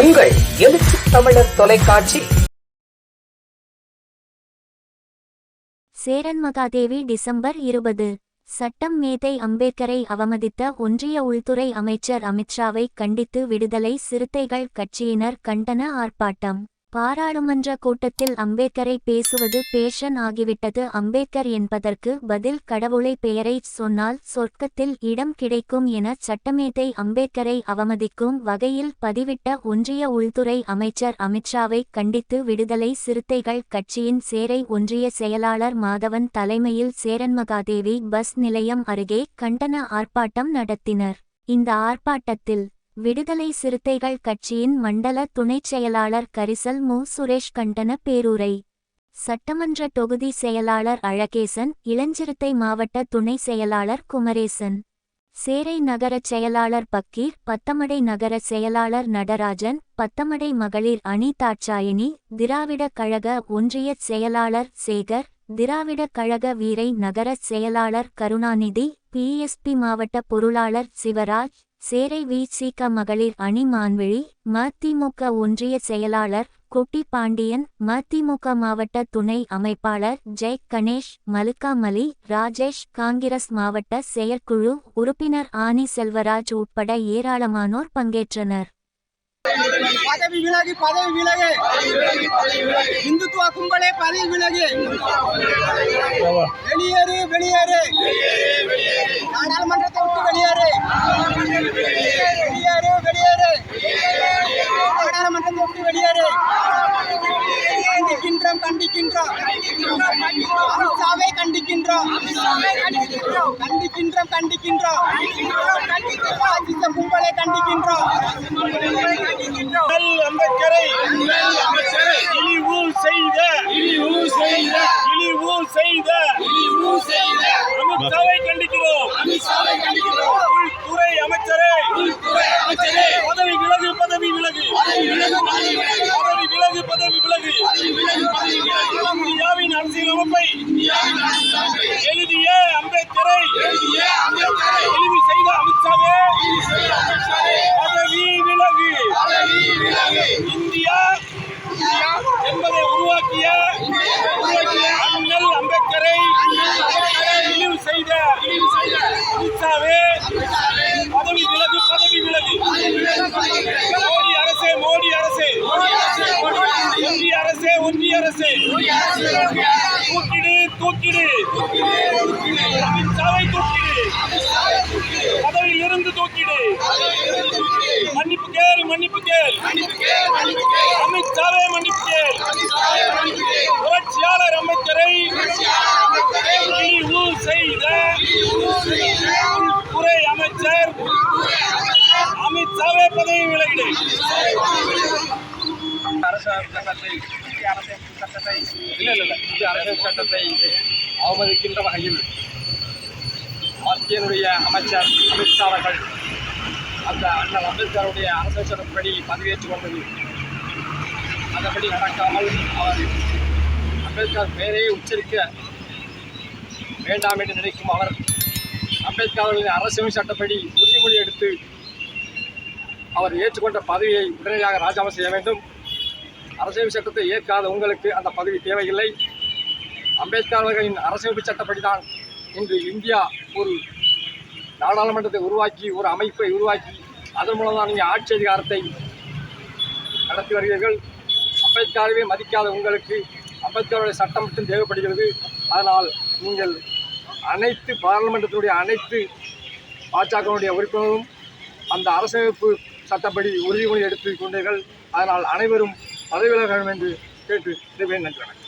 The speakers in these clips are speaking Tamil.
உங்கள் எழுச்சி தமிழர் தொலைக்காட்சி. சேரன் மகாதேவி டிசம்பர் இருபது. சட்டம் மேதை அம்பேத்கரை அவமதித்த ஒன்றிய உள்துறை அமைச்சர் அமித்ஷாவை கண்டித்து விடுதலை சிறுத்தைகள் கட்சியினர் கண்டன ஆர்ப்பாட்டம். பாராளுமன்ற கூட்டத்தில் அம்பேத்கரை பேசுவது பேஷன் ஆகிவிட்டது. அம்பேத்கர் என்பதற்கு பதில் கடவுளை பெயரை சொன்னால் சொர்க்கத்தில் இடம் கிடைக்கும் என சட்டமேதை அம்பேத்கரை அவமதிக்கும் வகையில் பதிவிட்ட ஒன்றிய உள்துறை அமைச்சர் அமித்ஷாவை கண்டித்து விடுதலை சிறுத்தைகள் கட்சியின் சேரை ஒன்றிய செயலாளர் மாதவன் தலைமையில் சேரன்மகாதேவி பஸ் நிலையம் அருகே கண்டன ஆர்ப்பாட்டம் நடத்தினர். இந்த ஆர்ப்பாட்டத்தில் விடுதலை சிறுத்தைகள் கட்சியின் மண்டல துணைச் செயலாளர் கரிசல் மு. சுரேஷ் கண்டன பேரூரை. சட்டமன்ற தொகுதி செயலாளர் அழகேசன் இளஞ்சிறுத்தை மாவட்ட துணை செயலாளர் குமரேசன். சேரை நகர செயலாளர் பக்கீர் பத்தமடை நகர செயலாளர் நடராஜன் பத்தமடை மகளிர் அணி தாட்சாயினி திராவிட கழக ஒன்றிய செயலாளர் சேகர் திராவிட கழக வீரை நகர செயலாளர் கருணாநிதி பிஎஸ்பி மாவட்ட பொருளாளர் சிவராஜ் சேரை விசிக மகளிர் அணி மான்விழி மதிமுக ஒன்றிய செயலாளர் குட்டி பாண்டியன் மதிமுக மாவட்ட துணை அமைப்பாளர் ஜெய் கணேஷ் மலுக்காமலி ராஜேஷ் காங்கிரஸ் மாவட்ட செயற்குழு உறுப்பினர் ஆனி செல்வராஜ் உட்பட ஏராளமானோர் பங்கேற்றனர். பதவி விலகு பதவி விலகு. இந்துத்துவ கும்பலே பதவி விலகு. வெளியேறு வெளியேறு. நாடாளுமன்றத்தை விட்டு வெளியேறு. வெளியேறு வெளியேறு. நாடாளுமன்றத்தை விட்டு வெளியேறு. கண்டிக்கின்றோம் கண்டிக்கின்றோம். அமித்ஷாவை கண்டிக்கின்றோம். கண்டிக்கின்றோம் கண்டிக்கின்றோம். ராஜித கும்பலை கண்டிக்கின்றோம். அம்பேத்கரை இழிவு செய்த இழிவு செய்த இழிவு செய்த இழிவு செய்த அமித்ஷாவை கண்டிக்கிறோம். அமித்ஷாவை கண்டிக்கிறோம். அமித்ஷாவே பதவி விலகு பதவி விலகு. மோடி அரசே மோடி அரசே. ஒன்றிய அரசே ஒன்றிய அரசே. தூக்கிடு தூக்கிடு. அமித்ஷாவை தூக்கிடு. பதவியில் இருந்து தூக்கிடு. மன்னிப்பு கேள் மன்னிப்பு கேள். அமித்ஷாவே மன்னிப்பு கேள் புரட்சியாளர் அம்பேத்கரை இழிவு செய்த உள்துறை அமைச்சர் அமித்ஷாவே பதவி விலகிடு. அரசியல் சட்டத்தை இந்திய அரசியல் சட்டத்தை இல்லை இல்லை இந்திய அரசியல் சட்டத்தை அவமதிக்கின்ற வகையில் மத்தியனுடைய அமைச்சர் அமித்ஷா அவர்கள் அந்த அண்ணல் அம்பேத்கருடைய அரசியல் சட்டப்படி பதவியேற்றுக் கொண்டது. அதன்படி நடக்காமல் அவர் அம்பேத்கர் பெயரை உச்சரிக்க வேண்டாம் என்று நினைக்கும் அவர் அம்பேத்கர் அவர்களின் அரசியல் சட்டப்படி உறுதிமொழி எடுத்து அவர் ஏற்றுக்கொண்ட பதவியை உடனடியாக ராஜினாமா செய்ய வேண்டும். அரசியல் சட்டத்தை ஏற்காத உங்களுக்கு அந்த பதவி தேவையில்லை. அம்பேத்கர் அவர்களின் அரசியலமைப்பு சட்டப்படி தான் இன்று இந்தியா ஒரு நாடாளுமன்றத்தை உருவாக்கி ஒரு அமைப்பை உருவாக்கி அதன் மூலம் தான் நீங்கள் ஆட்சி அதிகாரத்தை நடத்தி வருகிறீர்கள். அம்பேத்கரவே மதிக்காத உங்களுக்கு அம்பேத்கருடைய சட்டம் மட்டும் தேவைப்படுகிறது. அதனால் நீங்கள் அனைத்து பாராளுமன்றத்தினுடைய அனைத்து பாஜகவினுடைய உறுப்பினரும் அந்த அரசமைப்பு சட்டப்படி உறுதிமொழி எடுத்துக் கொண்டீர்கள் அதனால் அனைவரும் பதவி விலக வேண்டும் என்று கேட்டு இதைவே நன்றி வணக்கம்.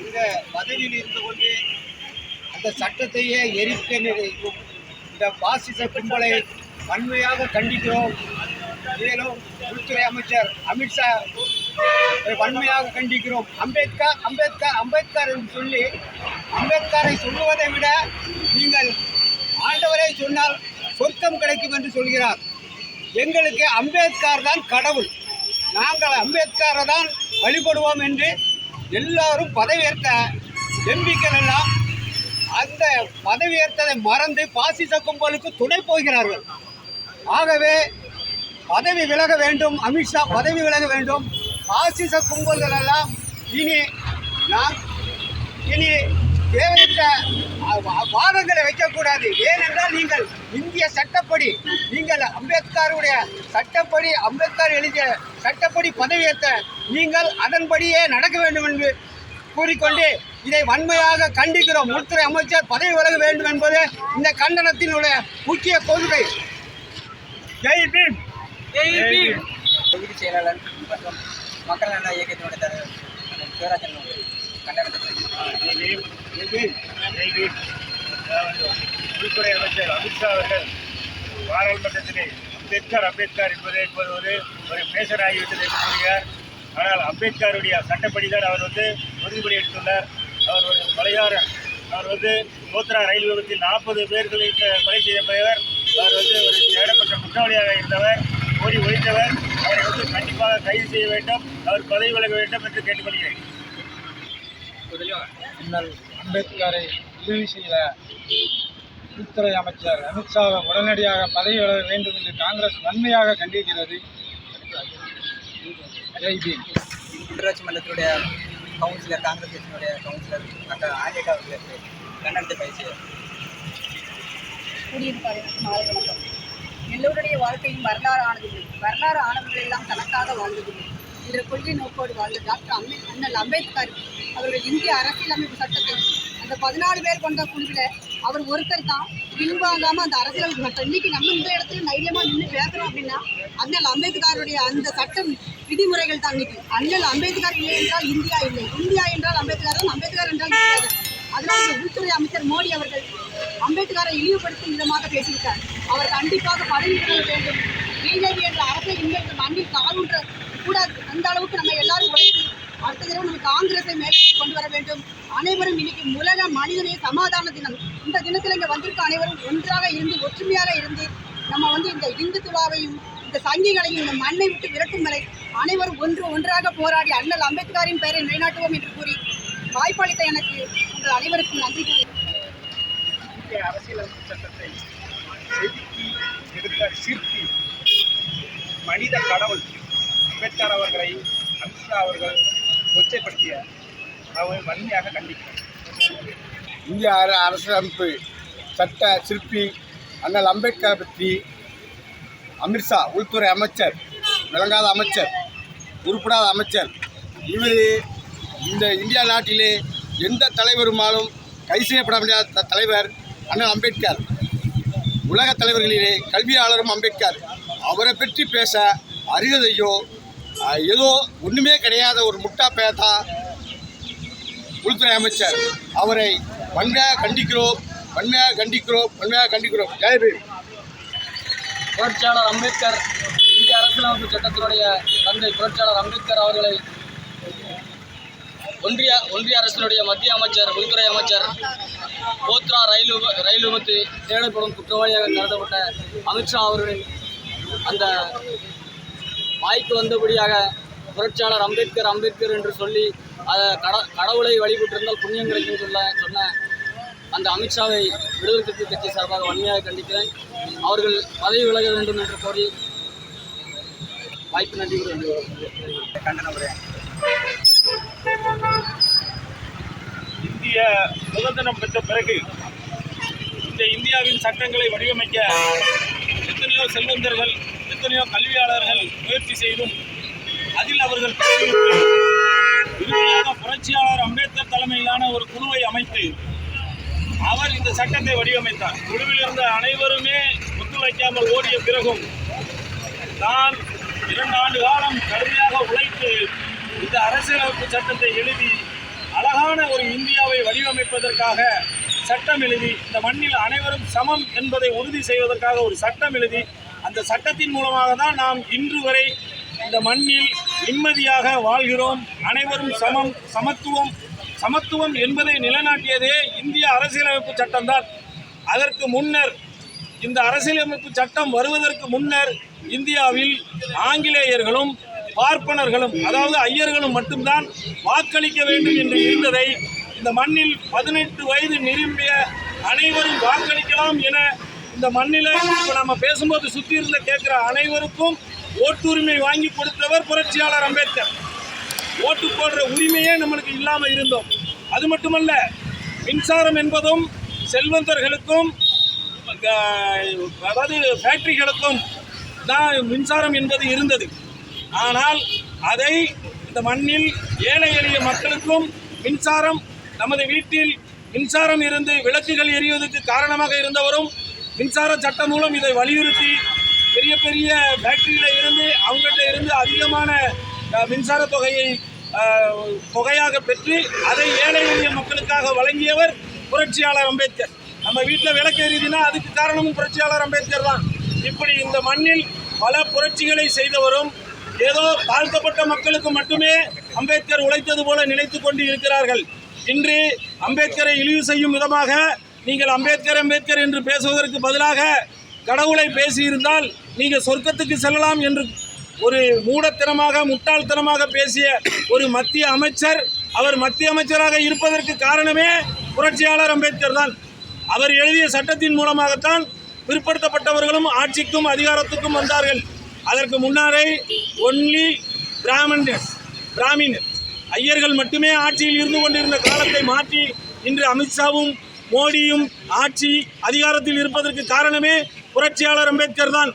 இந்த பதவியில் இருந்து கொண்டு அந்த சட்டத்தையே எரிக்க நினைக்கும் இந்த பாசிச கும்பலை வன்மையாக கண்டிக்கிறோம். மேலும் உள்துறை அமைச்சர் அமித்ஷா வன்மையாக கண்டிக்கிறோம். அம்பேத்கர் அம்பேத்கர் அம்பேத்கர் என்று சொல்லி அம்பேத்கரை சொல்லுவதை விட நீங்கள் ஆண்டவரை சொன்னால் சொர்க்கம் கிடைக்கும் என்று சொல்கிறார். எங்களுக்கு அம்பேத்கர் தான் கடவுள். நாங்கள் அம்பேத்கரை தான் வழிபடுவோம் என்று எல்லாரும் பதவியேற்ற எம்பிக்கள் எல்லாம் அந்த பதவியேற்றதை மறந்து பாசிச கும்பலுக்கு துணை போகிறார்கள். ஆகவே பதவி விலக வேண்டும் அமித்ஷா பதவி விலக வேண்டும். பாசிச கும்பல்கள் எல்லாம் இனி நாம் இனி தேவையற்ற வாதங்களை வைக்கக்கூடாது. ஏனென்றால் நீங்கள் இந்திய சட்டப்படி நீங்கள் அம்பேத்கருடைய சட்டப்படி அம்பேத்கர் எழுதிய சட்டப்படி பதவியேற்ற நீங்கள் அதன்படியே நடக்க வேண்டும் என்று கூறிக்கொண்டு இதை வன்மையாக கண்டிக்கிறோம். உள்துறை அமைச்சர் பதவி விலக வேண்டும் என்பது இந்த கண்டனத்தினுடைய முக்கிய கொள்கை. ஜெய் பீம். தொகுதி செயலாளர் மற்றும் மக்கள் நல இயக்கத்தினுடைய தலைவர் சிவராஜன். உள்துறை அமைச்சர் அமித்ஷா அவர்கள் பாராளுமன்றத்திலே அம்பேத்கர் அம்பேத்கர் என்பதை இப்போது ஒரு ஒரு பேசர் ஆகிவிட்டது என்று கூறுகிறார் ஆனால் அம்பேத்கருடைய சட்டப்படிதான் அவர் வந்து உறுதிமொழி எடுத்துள்ளார் அவர் ஒரு கொலையாளர் அவர் வந்து கோத்ரா ரயில் விபத்தில் நாற்பது பேர்களை க- கொலை செய்யப்பட்டவர் அவர் வந்து ஒரு தேடப்பட்ட குற்றவாளியாக இருந்தவர் ஓடி ஒழித்தவர் அவரை வந்து கண்டிப்பாக கைது செய்ய வேண்டும் அவர் பதவி விலக வேண்டும் என்று கேட்டுக்கொள்கிறேன். அம்பேத்கரை இழிவு செய்த உள்துறை அமைச்சர் அமித்ஷாவை உடனடியாக பதவி விலக வேண்டும் என்று காங்கிரஸ் வன்மையாக கண்டிக்கிறது ஜெய் பீம். உள்ளாட்சி மன்றத்தினுடைய கவுன்சிலர் காங்கிரஸ் கட்சியினுடைய கவுன்சிலர் டாக்டர் ஆண்டிகா அவர்களுக்கு கண்டனத்தை மாலை வணக்கம். எல்லோருடைய வாழ்க்கையும் வரலாறு ஆனதில்லை வரலாறு ஆனவர்கள் எல்லாம் தனக்காக வாழ்ந்ததில்லை. என்ற கொள்கை நோக்கோடு வாழ்ந்த டாக்டர் அம்பே அண்ணல் அம்பேத்கர் அவர்கள் இந்திய அரசியலமைப்பு சட்டத்தை அந்த பதினாலு பேர் கொண்ட குழுவில் அவர் ஒருத்தர் தான். பின்வாங்காமல் அந்த அரசியலமைப்பு சட்டம். இன்னைக்கு நம்ம இந்த இடத்துல தைரியமாக நின்று பேசுகிறோம் அப்படின்னா அண்ணல் அம்பேத்கருடைய அந்த சட்டம் விதிமுறைகள் தான் இன்னைக்கு. அண்ணல் அம்பேத்கர் இல்லை என்றால் இந்தியா இல்லை. இந்தியா என்றால் அம்பேத்கர் தான் அம்பேத்கர் என்றால் இந்தியா அதனால் இந்த உள்துறை அமைச்சர் மோடி அவர்கள் அம்பேத்கரை இழிவுபடுத்தும் விதமாக பேசியிருக்கார். அவர் கண்டிப்பாக பதவி விட வேண்டும். பிஜேபி என்ற அரசை இனிமேல் இந்த மண்ணில் காலூன்ற கூடாது. அந்த அளவுக்கு நம்ம எல்லாரும் உழைத்து அடுத்த தடவை நம்ம காங்கிரஸை மேலே கொண்டு வர வேண்டும். அனைவரும் இன்னைக்கு உலக மனிதனே சமாதான தினம். இந்த தினத்தில் இங்கே வந்திருக்க அனைவரும் ஒன்றாக இருந்து ஒற்றுமையாக இருந்து நம்ம வந்து இந்த இந்துத்துவாவையும் இந்த சங்கிகளையும் இந்த மண்ணை விட்டு விரட்டும் வரை அனைவரும் ஒன்று ஒன்றாக போராடி அண்ணல் அம்பேத்கரின் பெயரை நிலைநாட்டுவோம் என்று கூறி வாய்ப்பளித்த எனக்கு உங்கள் அனைவருக்கும் நன்றி கூறி அரசியலமைப்பு சட்டத்தை செதுக்கி எடுத்த சிற்பி மனித கடவுள் அம்பேத்கர் அவர்களை அமித்ஷா அவர்கள் கொச்சைப்படுத்திய அவர் வன்மையாக கண்டிக்கிறார். இந்திய அர அரசியலமைப்பு சட்ட சிற்பி அண்ணல் அம்பேத்கரை பற்றி அமித்ஷா உள்துறை அமைச்சர் விளங்காத அமைச்சர் உருப்படாத அமைச்சர் இவர் இந்த இந்தியா நாட்டிலே எந்த தலைவருமாலும் கை செய்யப்பட முடியாத த- தலைவர் அண்ணல் அம்பேத்கர். உலக தலைவர்களிலே கல்வியாளரும் அம்பேத்கர். அவரை பற்றி பேச அருகதையோ ஏதோ ஒன்றுமே கிடையாத ஒரு முட்டா பேதா உள்துறை அமைச்சர். அவரை வன்மையாக கண்டிக்கிறோம் வன்மையாக கண்டிக்கிறோம் வன்மையாக கண்டிக்கிறோம். ஜெயபீம் புரட்சியாளர் அம்பேத்கர் இந்திய அரசியலமைப்பு சட்டத்தினுடைய தந்தை புரட்சியாளர் அம்பேத்கர் அவர்களை ஒன்றிய ஒன்றிய அரசினுடைய மத்திய அமைச்சர் உள்துறை அமைச்சர் கோத்ரா ரயில் ரயில் விபத்து தேடப்படும் குற்றவாளியாக கருதப்பட்ட அமித்ஷா அவர்களின் அந்த வாய்க்கு வந்தபடியாக புரட்சியாளர் அம்பேத்கர் அம்பேத்கர் என்று சொல்லி அதை கட கடவுளை வழிபட்டிருந்தால் புண்ணியம் கிடைக்கும் சொல்ல சொன்ன அந்த அமித்ஷாவை விடுதலை சிறுத்தை கட்சி சார்பாக வன்மையாக கண்டிக்கிறேன். அவர்கள் பதவி விலக வேண்டும் என்று கோரி வாய்ப்பு நன்றி கண்டன இந்திய சுதந்திரம் பெற்ற பிறகு இந்த இந்தியாவின் சட்டங்களை வடிவமைக்க எத்தனையோ செல்வந்தர்கள் எத்தனையோ கல்வியாளர்கள் முயற்சி செய்தும் அதில் அவர்கள் இறுதியாக புரட்சியாளர் அம்பேத்கர் தலைமையிலான ஒரு குழுவை அமைத்து அவர் இந்த சட்டத்தை வடிவமைத்தார். குழுவில் இருந்த அனைவருமே ஒத்துழைக்காமல் ஓடிய பிறகும் நான் இரண்டு ஆண்டு காலம் கடுமையாக உழைத்து இந்த அரசியலமைப்பு சட்டத்தை எழுதி அழகான ஒரு இந்தியாவை வடிவமைப்பதற்காக சட்டம் எழுதி இந்த மண்ணில் அனைவரும் சமம் என்பதை உறுதி செய்வதற்காக ஒரு சட்டம் எழுதி அந்த சட்டத்தின் மூலமாக தான் நாம் இன்று வரை இந்த மண்ணில் நிம்மதியாக வாழ்கிறோம். அனைவரும் சமம் சமத்துவம் சமத்துவம் என்பதை நிலைநாட்டியதே இந்திய அரசியலமைப்பு சட்டம்தான் அதற்கு முன்னர் இந்த அரசியலமைப்பு சட்டம் வருவதற்கு முன்னர் இந்தியாவில் ஆங்கிலேயர்களும் பார்ப்பனர்களும் அதாவது ஐயர்களும் மட்டும்தான் வாக்களிக்க வேண்டும் என்று இருந்ததை இந்த மண்ணில் பதினெட்டு வயது நிரம்பிய அனைவரும் வாக்களிக்கலாம் என இந்த மண்ணில் இப்போ நம்ம பேசும்போது சுற்றி இருந்த கேட்குற அனைவருக்கும் ஓட்டுரிமை வாங்கி கொடுத்தவர் புரட்சியாளர் அம்பேத்கர். ஓட்டு போடுற உரிமையே நம்மளுக்கு இல்லாமல் இருந்தோம். அது மட்டுமல்ல மின்சாரம் என்பதும் செல்வந்தர்களுக்கும் அதாவது ஃபேக்ட்ரிகளுக்கும் தான் மின்சாரம் என்பது இருந்தது. ஆனால் அதை இந்த மண்ணில் ஏழை எளிய மக்களுக்கும் மின்சாரம் நமது வீட்டில் மின்சாரம் இருந்து விளக்குகள் எரிவதற்கு காரணமாக இருந்தவரும் மின்சார சட்டம் மூலம் இதை வலியுறுத்தி பெரிய பெரிய ஃபேக்டரியில இருந்து அவங்ககிட்ட இருந்து அதிகமான மின்சார தொகையை தொகையாக பெற்று அதை ஏழை எளிய மக்களுக்காக வழங்கியவர் புரட்சியாளர் அம்பேத்கர். நம்ம வீட்டில் விளக்கு எரியுதுன்னா அதுக்கு காரணமும் புரட்சியாளர் அம்பேத்கர் தான். இப்படி இந்த மண்ணில் பல புரட்சிகளை செய்தவரும் ஏதோ தாழ்த்தப்பட்ட மக்களுக்கு மட்டுமே அம்பேத்கர் உழைத்தது போல நினைத்து கொண்டு இருக்கிறார்கள் இன்று அம்பேத்கரை இழிவு செய்யும் விதமாக நீங்கள் அம்பேத்கர் அம்பேத்கர் என்று பேசுவதற்கு பதிலாக கடவுளை பேசியிருந்தால் நீங்கள் சொர்க்கத்துக்கு செல்லலாம் என்று ஒரு மூடத்தனமாக முட்டாள்தனமாக பேசிய ஒரு மத்திய அமைச்சர் அவர் மத்திய அமைச்சராக இருப்பதற்கு காரணமே புரட்சியாளர் அம்பேத்கர் தான். அவர் எழுதிய சட்டத்தின் மூலமாகத்தான் பிற்படுத்தப்பட்டவர்களும் ஆட்சிக்கும் அதிகாரத்துக்கும் வந்தார்கள். அதற்கு முன்னாரே ஒன்லி பிராமணஸ் பிராமின் ஐயர்கள் மட்டுமே ஆட்சியில் இருந்து கொண்டிருந்த காலத்தை மாற்றி இன்று அமித்ஷாவும் மோடியும் ஆட்சி அதிகாரத்தில் இருப்பதற்கு காரணமே புரட்சியாளர் அம்பேத்கர் தான்.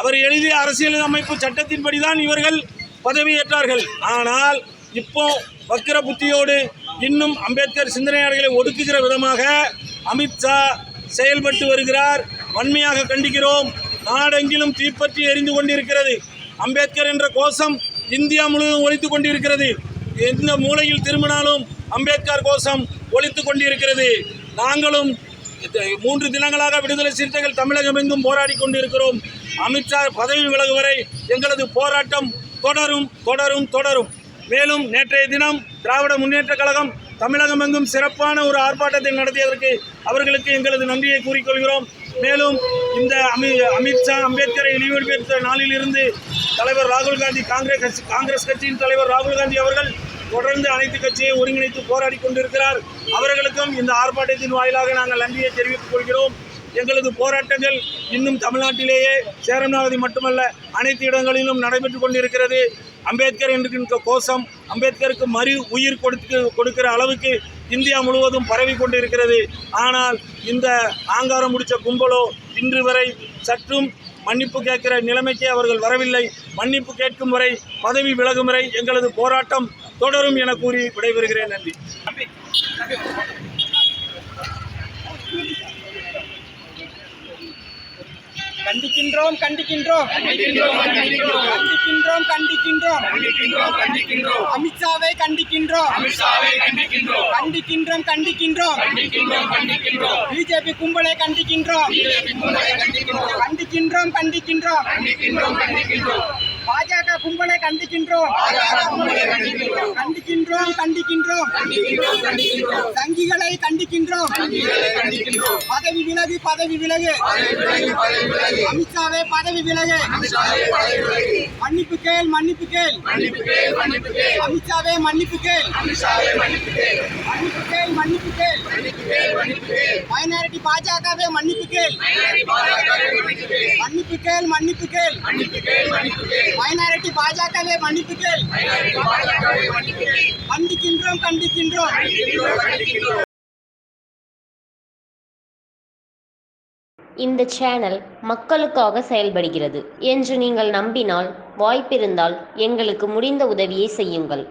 அவர் எழுதிய அரசியல் அமைப்பு சட்டத்தின்படி தான் இவர்கள் பதவியேற்றார்கள். ஆனால் இப்போ வக்கர புத்தியோடு இன்னும் அம்பேத்கர் சிந்தனையாளர்களை ஒடுக்குகிற விதமாக அமித்ஷா செயல்பட்டு வருகிறார். வன்மையாக கண்டிக்கிறோம். நாடெங்கிலும் தீப்பற்றி எரிந்து கொண்டிருக்கிறது. அம்பேத்கர் என்ற கோஷம் இந்தியா முழுவதும் ஒழித்து கொண்டிருக்கிறது. எந்த மூலையில் திரும்பினாலும் அம்பேத்கர் கோஷம் ஒழித்து கொண்டிருக்கிறது. நாங்களும் மூன்று தினங்களாக விடுதலை சிறுத்தைகள் தமிழகம் எங்கும் போராடி கொண்டிருக்கிறோம். அமித்ஷா பதவி விலகு வரை எங்களது போராட்டம் தொடரும் தொடரும் தொடரும். மேலும் நேற்றைய தினம் திராவிட முன்னேற்றக் கழகம் தமிழகம் எங்கும் சிறப்பான ஒரு ஆர்ப்பாட்டத்தை நடத்தியதற்கு அவர்களுக்கு எங்களது நன்றியை கூறிக்கொள்கிறோம் மேலும் இந்த அமி அமித்ஷா அம்பேத்கரை இழிவுபடுத்த நாளிலிருந்து தலைவர் ராகுல் காந்தி காங்கிரஸ் கட்சி காங்கிரஸ் கட்சியின் தலைவர் ராகுல் காந்தி அவர்கள் தொடர்ந்து அனைத்து கட்சியை ஒருங்கிணைத்து போராடி கொண்டிருக்கிறார். அவர்களுக்கும் இந்த ஆர்ப்பாட்டத்தின் வாயிலாக நாங்கள் நன்றியை தெரிவித்துக் கொள்கிறோம். எங்களது போராட்டங்கள் இன்னும் தமிழ்நாட்டிலேயே சேரநாதி மட்டுமல்ல அனைத்து இடங்களிலும் நடைபெற்று கொண்டிருக்கிறது. அம்பேத்கர் என்கின்ற கோஷம். அம்பேத்கருக்கு மறு உயிர் கொடுத்து கொடுக்கிற அளவுக்கு இந்தியா முழுவதும் பரவி கொண்டிருக்கிறது. ஆனால் இந்த ஆங்காரம் முடிச்ச கும்பலோ இன்று வரை சற்றும் மன்னிப்பு கேட்கிற நிலைமைக்கு அவர்கள் வரவில்லை. மன்னிப்பு கேட்கும் வரை பதவி விலகும் வரை எங்களது போராட்டம் தொடரும் என கூறி விடைபெறுகிறேன். நன்றி. கண்டிக்கின்றோம் கண்டிக்கின்றோம். கண்டிக்கின்றோம் கண்டிக்கின்றோம். அமித்ஷாவை கண்டிக்கின்றோம். கண்டிக்கின்றோம். கண்டிக்கின்றோம் பிஜேபி கும்பலை கண்டிக்கின்றோம். கண்டிக்கின்றோம் கண்டிக்கின்றோம். பாஜக கும்பலை கண்டிக்கின்றோம் கண்டிக்கின்றோம் கண்டிக்கின்றோம் சங்கிகளை கண்டிக்கின்றோம் பதவி விலகு பதவி விலகு அமித்ஷாவே பதவி விலகு மன்னிப்பு கேள் மன்னிப்பு கேள் அமித்ஷாவே மன்னிப்பு கேள் மன்னிப்பு கேள் மன்னிப்பு கேள் மைனாரிட்டி பாஜகவே மன்னிப்பு கேள் மன்னிப்பு கேள் மன்னிப்பு கேள் மைனாரிட்டி பாஜகவே மன்னிப்பு கேள் கண்டிக்கின்றோம் கண்டிக்கின்றோம். இந்த சேனல் மக்களுக்காக செயல்படுகிறது என்று நீங்கள் நம்பினால் வாய்ப்பிருந்தால் எங்களுக்கு முடிந்த உதவியை செய்யுங்கள்.